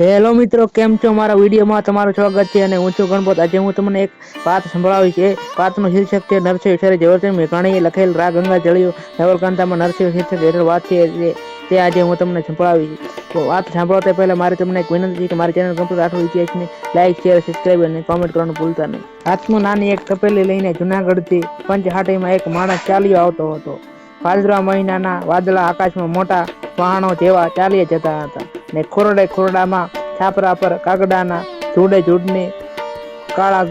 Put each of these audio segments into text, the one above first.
Hello મિત્રો, કેમ છો? મારા વિડીયોમાં તમારું સ્વાગત છે અને હું છું ગણપત. આજે હું તમને એક વાત સંભળાવી છે પાતનું શીર્ષક છે, નરસિંહ વિચારે ઝવેરચંદ મેઘાણીએ લખેલ રા ગંગા જળિયો નવલકાંતામાં નરસિંહ શીર્ષક હેઠળ વાત છે. તે- તે આજે હું તમને સંભળાવી તો વાત સાંભળતા પહેલા મારે તમને એક વિનંતી છે કે મારી ચેનલ ગણપત આઠો ઇતિહાસને લાઈક શેર સબસ્ક્રાઈબ અને કોમેન્ટ કરવાનું ભૂલતા નહીં. હાથમાં નાની એક તપેલી લઈને જુનાગઢથી પંચહાટીમાં એક માણસ ચાલ્યો આવતો હતો. ભાદરવા મહિનાના વાદળા આકાશમાં મોટા વાહનો જેવા ચાલ્યા જતા હતા. ને ખોરડે ખોરડામાં છાપરા પર કાગડાના જોડે જોડની કાળા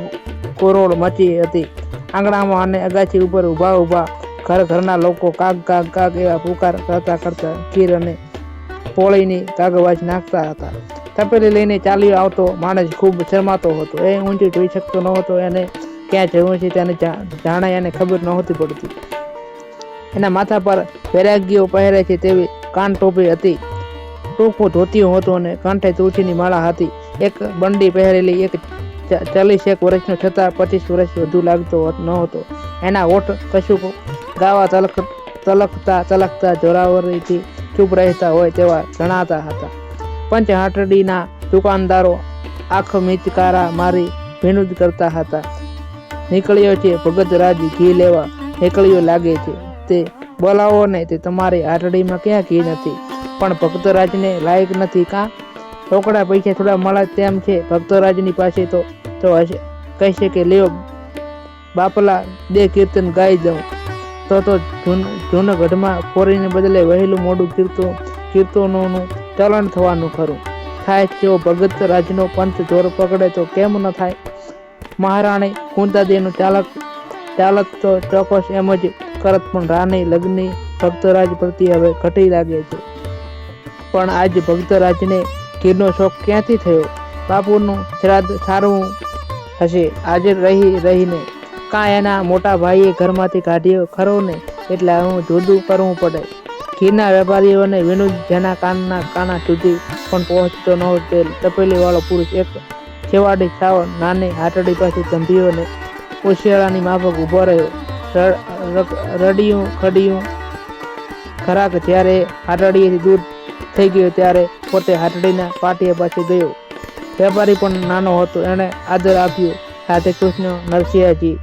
કોરોડ મચી હતી. આંગણામાં અને અગાચી ઉપર ઊભા ઊભા ઘર ઘરના લોકો કાગ કાગ કાગ એવા પુકાર કરતા કરતા ખીર અને પોળીની કાગવાજ નાખતા હતા. તપેલી લઈને ચાલ્યો આવતો માણસ ખૂબ શરમાતો હતો. એ ઊંચું જોઈ શકતો ન હતો એને ક્યાં જવું છે તેને જાણાય જાણે એને ખબર નહોતી પડતી. એના માથા પર વૈરાગ્યો પહેરે છે તેવી કાન ટોપી હતી. ટૂંકું ધોતિયું હતું અને કાંઠે તુલસીની માળા હતી. એક બંડી પહેરેલી, એક ચાલીસ એક વર્ષનો છતાં પચીસ વર્ષ વધુ લાગતો ન હતો એના ઓઠ કશું ગાવા તલક તલકતા તલકતા જોરાવરીથી ચૂપ રહેતા હોય તેવા જણાતા હતા. પંચહાટડીના દુકાનદારો આંખ મિચકારા મારી વિનોદ કરતા હતા. નીકળ્યો છે ભગત રાજ ઘી લેવા. નીકળ્યો લાગે છે. તે બોલાવો ને તે તમારી હાટડીમાં ક્યાં ઘી નથી? પણ ભક્તરાજને લાયક નથી કાં? રોકડા પૈસા થોડા મળે તેમ છે, ભક્તરાજની પાસે તો તો હશે. કહેશે કે લ્યો, બાપલા બે કીર્તન ગાઈ દઉં. તો તો જૂન જૂનગઢમાં ફોરીને બદલે વહેલું મોડું કીર્તો કીર્તનોનું ચલણ થવાનું ખરું. થાય તેઓ ભગત રાજનો પંથ જોર પકડે તો કેમ ન થાય? મહારાણી કુંતાદેવનું ચાલક ચાલક તો ચોક્કસ એમ જ કરત, પણ રાની લગ્ની ભક્તરાજ પ્રત્યે હવે ઘટી લાગે છે. પણ આજ ભક્તરાજને ઘીરનો શોખ ક્યાંથી થયો? બાપુનું શ્રાદ્ધ સારું હશે. આજે રહી રહીને કાં એના મોટા ભાઈએ ઘરમાંથી કાઢ્યો ખરો ને એટલે હું જુદું કરવું પડે. ઘીરના વેપારીઓને વિનોદ જેના કાનના કાના સુધી પણ પહોંચતો ન તે તપેલીવાળો પુરુષ એક છેવાડી સાવ નાની હાટડી પાસે ધંધીઓને ને ઉશિયાળાની માફક ઊભો રહ્યો. રડિયું, ખડિયું ખરાક જ્યારે હાટડીએથી દૂર થઈ ગયો ત્યારે પોતે હાટડીના પાટીએ પાસે ગયો. વેપારી પણ નાનો હતો, એણે આદર આપ્યો, રાધે કૃષ્ણ, નરસિંહજી.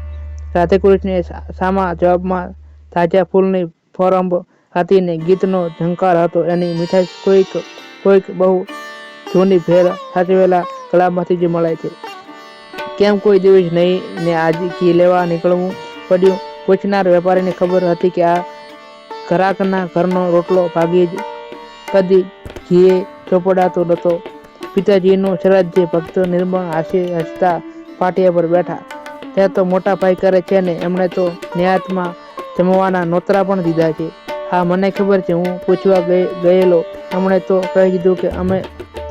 રાધે કૃષ્ણે સામા જવાબમાં તાજા ફૂલની ફોરંબ હતી ગીતનો ઝંકાર હતો, એની મીઠાઈ કોઈક કોઈક બહુ જૂની ભેર સાચવેલા ગળામાંથી જ મળે છે. કેમ કોઈ દિવસ નહીં ને આજે ઘી લેવા નીકળવું પડ્યું? પૂછનાર વેપારીને ખબર હતી કે આ ઘરાકના ઘરનો રોટલો ભાગી જ કદી ઘીએ ચોપડાતો નહોતો. પિતાજીનું શ્રદ્ધે ભક્ત નિર્મળ હાસી હસતા પાટિયા પર બેઠા. ત્યાં તો મોટા ભાઈ કરે છે ને એમણે તો ન્યાતમાં જમવાના નોતરા પણ દીધા છે. હા, મને ખબર છે, હું પૂછવા ગયે- ગયેલો. એમણે તો કહી દીધું કે અમે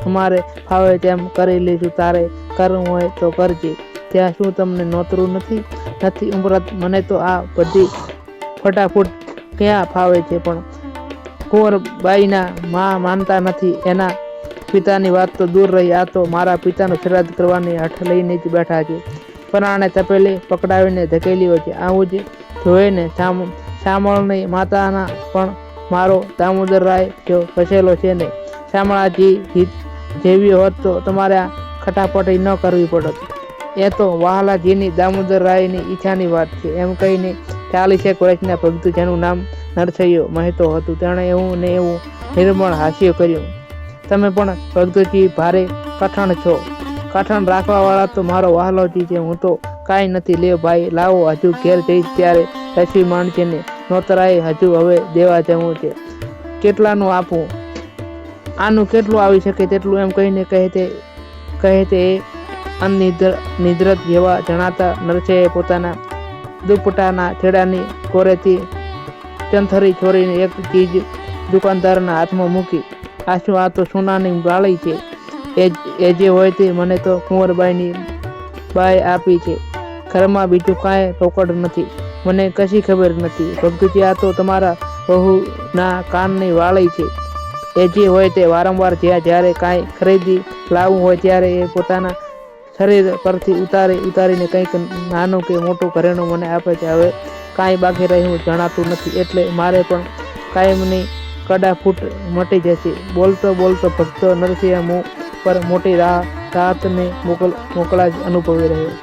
અમારે ફાવે તેમ કરી લઈશું, તારે કરવું હોય તો કરજે. ત્યાં શું તમને નોતરું નથી? નથી ઉપરાંત મને તો આ બધી ફટાફટ ક્યાં ફાવે છે પણ કુંવરબાઈના મા માનતા નથી. એના પિતાની વાત તો દૂર રહી. આ તો મારા પિતાનો ફરિયાદ કરવાની હઠ લઈને જ બેઠા છે. પરાણે તપેલી પકડાવીને ધકેલી હોય છે આવું જ જોઈને શામળની માતાના પણ મારો દામોદર રાય જો ફસેલો છે ને શામળાજી જીત જેવી હોત તો તમારે ખટાપટી ન કરવી પડત. એ તો વાહલાજીની દામોદર રાયની ઈચ્છાની વાત છે. એમ કહીને ચાલીસેક વર્ષના ભક્ત નામ નરસૈયો મહેતો હતું. તેણે એવું ને એવું નિર્મળ હાસ્ય કર્યું. તમે પણ ભગતજી ભારે કઠણ છો. કઠણ રાખવાવાળા તો મારો વહાલોજી છે. હું તો કાંઈ નથી. લે ભાઈ, લાવો હજુ ઘેર જઈશ ત્યારે રસી માણસીને નોતરાએ હજુ હવે દેવા જવું છે. કેટલાનું આપું? આનું કેટલું આવી શકે તેટલું એમ કહીને કહે તે કહે તે અનિદ્ર, નિદ્રત જેવા જણાતા નરસૈયે પોતાના દુપટ્ટાના છેડાની કોરેથી ચંથરી છોરીને એક ચીજ દુકાનદારના હાથમાં મૂકી. આ આ તો સોનાની બાળી છે. એ એ જે હોય તે મને તો કુંવરબાઈની બાઈ આપી છે. ઘરમાં બીજું કાંઈ રોકડ નથી. મને કશી ખબર નથી. ભગતજી આ તો તમારા બહુના કાનની વાળી છે. એ જે હોય તે વારંવાર જ્યાં જ્યારે કાંઈ ખરીદી લાવવું હોય ત્યારે એ પોતાના શરીર પરથી ઉતારી, ઉતારીને કંઈક નાનું કે મોટું ઘરેણું મને આપે છે. હવે કાંઈ બાકી રહ્યું જણાતું નથી, એટલે મારે પણ કાયમની કડાફૂટ મટી જશે. બોલતો બોલતો ભક્તો નરસિંહ મું પર મોટી રાહ રાહતને મોકલ મોકલાજ અનુભવી રહ્યો.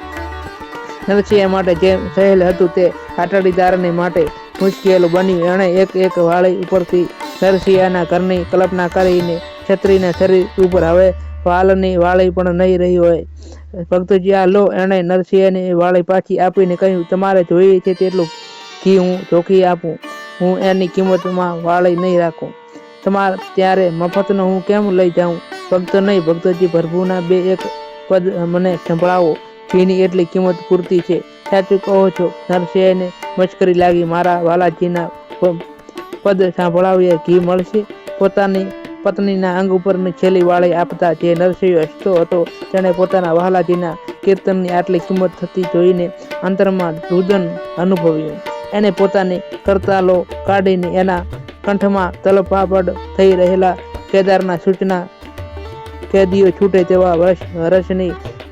નરસિંહ માટે જે સહેલ હતું તે કાટડીદારને માટે મુશ્કેલ બન્યું એણે એક એક વાળી ઉપરથી નરસિંહના ઘરની કલ્પના કરીને છત્રીના શરીર ઉપર. હવે વાલની વાળી પણ નહીં રહી હોય. ભક્તજી, આ લો. એણે નરસિંહની વાળી પાછી આપીને કહ્યું, તમારે જોઈએ છે તેટલું ઘી હું ચોખી આપું. હું એની કિંમતમાં વાળી નહીં રાખું. તમારે ત્યારે મફતનો હું કેમ લઈ જાઉં? ભક્ત નહીં, ભક્તજી પ્રભુના બે એક પદ મને સંભળાવો. ઘીની એટલી કિંમત પૂરતી છે. સાચું કહો છો, નરસિંહને મશ્કરી લાગી મારા વાલાજીના પદ સાંભળાવીએ ઘી મળશે? પોતાની પત્નીના અંગ ઉપરની છેલ્લી વાળી આપતા જે નરસિંહ હસતો હતો, તેણે પોતાના વહાલાજીના કીર્તનની આટલી કિંમત થતી જોઈને અંતરમાં રુદન અનુભવ્યું. એને પોતાની કરતાલો કાઢીને એના કંઠમાં તલપાપડ થઈ રહેલા કેદારના સૂચના કેદીઓ છૂટે તેવા રસ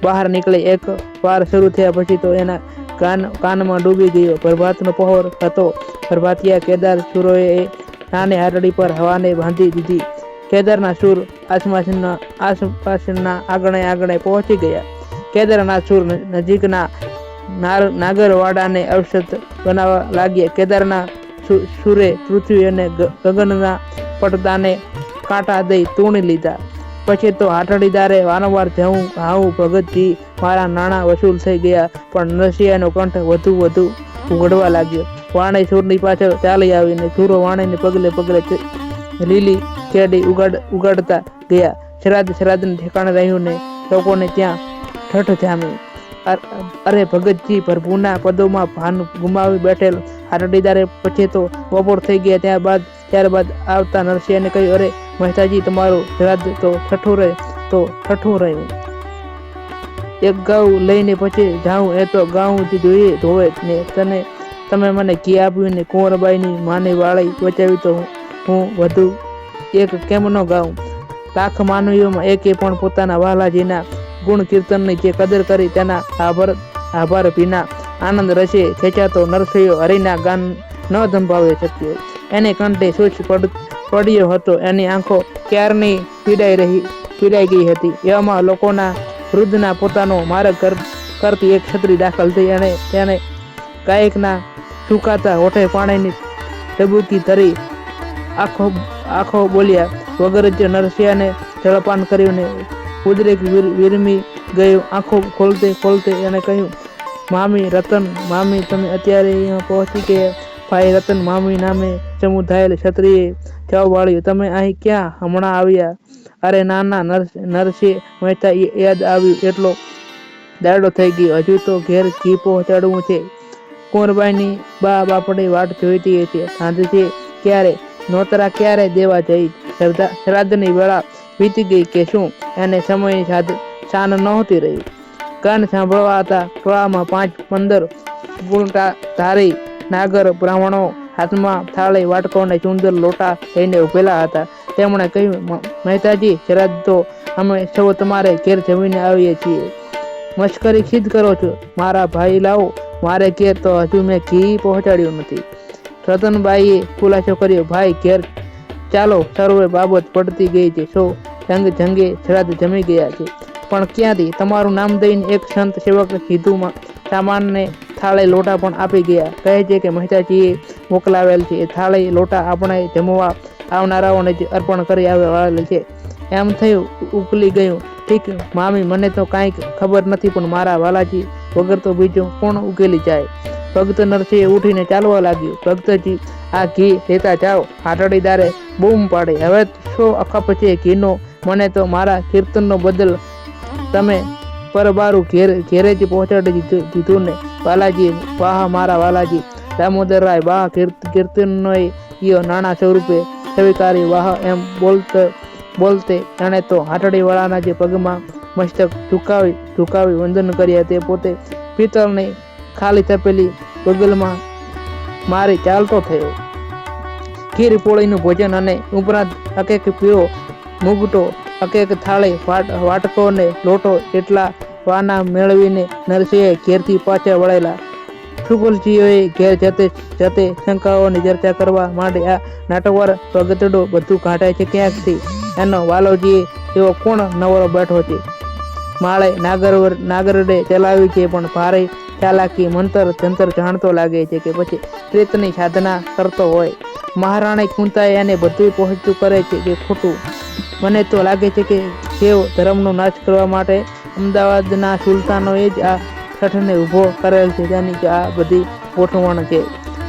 બહાર નીકળે. એક વાર શરૂ થયા પછી તો એના કાન, કાનમાં ડૂબી ગયો. પ્રભાતનો પહોર હતો. પ્રભાતિયા કેદાર સુરોએ નાની હારડી પર હવાને બાંધી દીધી. કેદારના સુર આસપાસના આસપાસના આગણે આગણે પહોંચી ગયા. કેદારના સુર નજીકના નાગરવાડાને ઔષધ બનાવવા લાગ્યા. કેદારના સુરે પૃથ્વી અને ગગનના પડદાને કાંટા દઈ તૂણી લીધા. પછી તો હાટડીદારે વારંવાર જવું આવું ભગતજી મારા નાણાં વસૂલ થઈ ગયા, પણ નરસિંહનો કંઠ વધુ વધુ ઉઘડવા લાગ્યો. વાણે સૂરની પાછળ ચાલી આવીને સૂરો વાણેને પગલે પગલે લીલી કેડી ઉગાડ ઉગાડતા ગયા. શ્રાદ્ધ શ્રાદ્ધને ઠેકાણે રહ્યું ને લોકોને ત્યાં ઠઠ જામી અર- ભગતજી પ્રભુના પદોમાં ભાન ગુમાવી બેઠેલ હાટડીદારે પછી તો બપોર થઈ ગયા ત્યારબાદ ત્યારબાદ આવતા નરસિંહને કહ્યું, અરે મહેતાજી, તમારું શ્રાદ્ધ તો ઠઠું રહે, તો ઠઠું રહ્યું. એક ગાઉં લઈને પછી, જાઉં, એ તો ગાઉં જ જોઈએ ધોવે ને તને, તમે મને ઘી આપ્યું ને કુંવરબાઈની માની વાળી બચાવી તો હું વધુ એક કેમનો ગાઉં? લાખ માનવીઓમાં એકે પણ પોતાના વાલાજીના ગુણ કીર્તનની જે કદર કરી તેના આભાર આભાર ભીના આનંદ રસે ખેંચાતો નરસૈયો હરિના ગાન ન ધંભાવી શક્યો. એને કંઠે સૂચ પડ, પડ્યો હતો, એની આંખો ક્યારની પીડાઈ રહી, પીડાઈ ગઈ હતી. એવામાં લોકોના વૃદ્ધના પોતાનો માર્ગ કર, કરતી એક છત્રી દાખલ થઈ અને તેને ગાયકના સુકાતા હોઠે પાણીની ટબુકી ધરી આખો આખો બોલ્યા વગર જ નરસિંહને જળપાન કર્યું ને ઉદ્રેક વિરમી ગયો. આંખો ખોલતે ખોલતે એને કહ્યું, મામી રતન, મામી, તમે અત્યારે અહીંયા પહોંચી કે? ભાઈ રતન, મામી નામે સમુદાયેલ ક્ષત્રિયે જવાબ વાળ્યું. તમે અહીં ક્યાં હમણાં આવ્યા? અરે ના ના નર, નરસિંહ મહેતા યાદ આવ્યું. એટલો દાડો થઈ ગયો. હજુ તો ઘેર ઘી પહોંચાડવું છે. કુંવરબાઈની બા બાપડે વાટ જોઈતી હતી. સાંજે ક્યારે? નોતરા ક્યારે દેવા જઈ? શ્રદ્ધા, શ્રાદ્ધની વેળા વીતી ગઈ કે શું? એને સમયની સાથે શાન નહોતી રહી. કાન સાંભળવા હતા ટોળામાં પાંચ પંદર ગુણતા ધારી નાગર બ્રાહ્મણો હાથમાં થાળી, વાટકો અને સુંદર લોટા લઈને ઉભેલા હતા. તેમણે કહ્યું મહેતાજી, જરા તો અમે સૌ તમારે ઘેર જમીને આવીએ છીએ. મશ્કરી સિદ્ધ કરો છો. મારા ભાઈ લાવો. મારે ઘેર તો હજુ મેં ઘી પહોંચાડ્યું નથી. રતનબાઈએ ખુલાસો કર્યો, ભાઈ, ઘેર ચાલો સર્વે બાબત પડતી ગઈ છે. સૌ જંગ જંગે શ્રાદ્ધ જમી ગયા છે. પણ ક્યાંથી? તમારું નામ દઈને એક સંત સેવક સીધું સામાનને થાળે લોટા પણ આપી ગયા. કહે છે કે મહેતાજીએ મોકલાવેલ છે. એ થાળે લોટા આપણે જમવા આવનારાઓને જ અર્પણ કરી આવેલ છે. એમ થયું, ઉકલી ગયું. ઠીક, મામી, મને તો કાંઈક ખબર નથી, પણ મારા વાલાજી વગર તો બીજું કોણ ઉકેલી જાય? ભક્ત નરસિંહે ઉઠીને ચાલવા લાગ્યું. ભક્તજી, આ ઘી લેતા જાઓ. હાટડીદારે બૂમ પાડી. હવે શો અખપ છે ઘીનો? મને તો મારા કીર્તનનો બદલ તમે પરબારું ઘેર ઘેરે જ પહોંચાડી દીધું ને. બાલાજી વાહ, મારા વાલાજી. દામોદરરાય વાહ કીર્તનનો ઈયો નાણા સ્વરૂપે સ્વીકારી. વાહ, એમ બોલતો, બોલતે એણે તો હાટડીવાળાના જે પગમાં મસ્તક ઝુકાવી ઝુકાવી વંદન કર્યા. તે પોતે પિત્તળની ખાલી તપેલી બગલમાં મારી ચાલતો થયો. ખીર પોળીનું ભોજન અને ઉપરાંત અકેક પીળો મુગટો અકેક થાળી વાટકો ને લોટો એટલા વાના મેળવીને નરસિંહે ઘેરથી પાછા વળેલા. શુકલજીઓએ ઘેર જતે જતે શંકાઓની ચર્ચા કરવા માટે આ નાટવર પ્રગતડો બધું કાઢાય છે ક્યાંકથી? એનો વાલોજીએ એવો કોણ નવરો બેઠો છે? માળે નાગર, નાગરડે ચલાવી છે, પણ ભારે ચાલાકી મંતર જંતર જાણતો લાગે છે કે પછી પ્રેતની સાધના કરતો હોય. મહારાણી કુંતાએ એને બધું પહોંચતું કરે છે કે ખોટું. મને તો લાગે છે કે તેઓ ધર્મનો નાશ કરવા માટે અમદાવાદના સુલતાનોએ જ આ છઠને ઊભો કરેલ છે તેની આ બધી ગોઠવણ છે.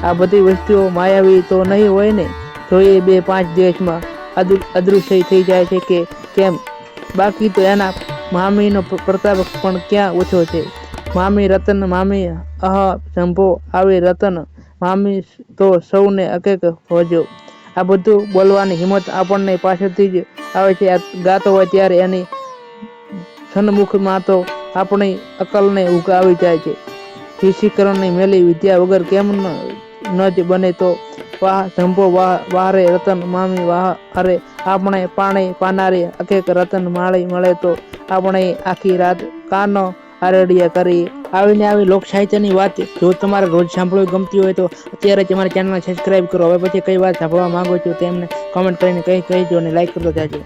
આ બધી વસ્તુઓ માયાવી તો નહીં હોય ને? જોઈએ બે પાંચ દિવસમાં અદૃશ્ય થઈ જાય છે કે કેમ? બાકી તો એના મામીનો પ્રતાપ પણ ક્યાં ઓછો છે? મામી રતન, મામી અહ શંભો આવી રતન, મામી તો સૌને અકેક હોજો. આ બધું બોલવાની હિંમત આપણને પાછળથી જ આવે છે. ગાતો હોય ત્યારે એની સન્મુખમાં તો આપણી અકલને ઉગાવી જાય છે. શિક્ષીકરણની મેલી વિદ્યા વગર કેમ ન જ બને તો વાહ, શંભો વાહ વારે રતન, મામી વાહ, અરે આપણે પાણી પાનારી અકેક રતન માળી મળે તો આપણે આખી રાત કાનો આરડિયા કરી. આવીને આવી લોક સાહિત્યની વાત. જો તમારે રોજ સાંભળવી ગમતી હોય તો અત્યારે જ અમારી ચેનલને સબસ્ક્રાઇબ કરો. હવે પછી કઈ વાત સાંભળવા માંગો છો તેમને કોમેન્ટ કરીને કઈ કહેજો અને લાઈક કરતો જાજો.